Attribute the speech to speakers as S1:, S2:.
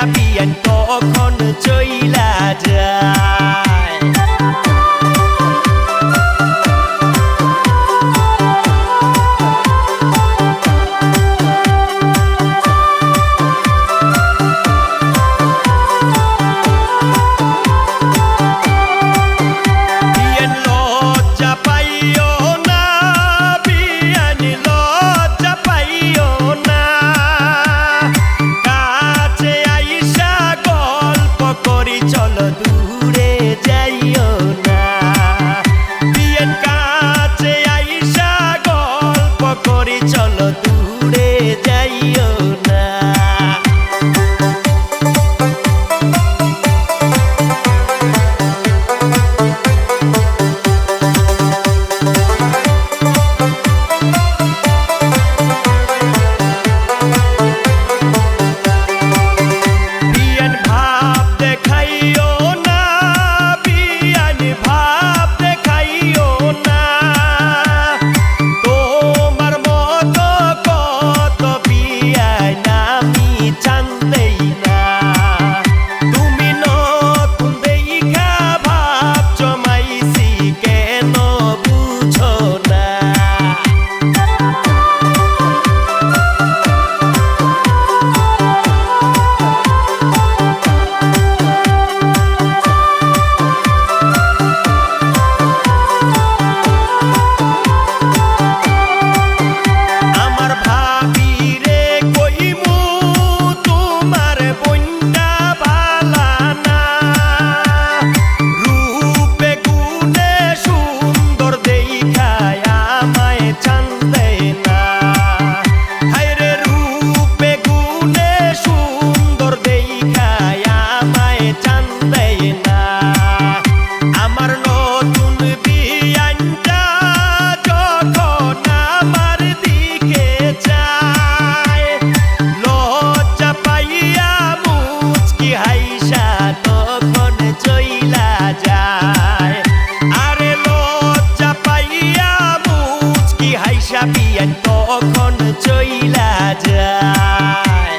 S1: মনটা পিয়ান কখন চইলা যায়। দূরে যাইও না। বিয়ের কাছে আইসা চলো দূরে যখন চইলা যায়। আরে লজ্জা পাইয়া মুচকি হাইসা পিয়ান তখন চইলা যায়।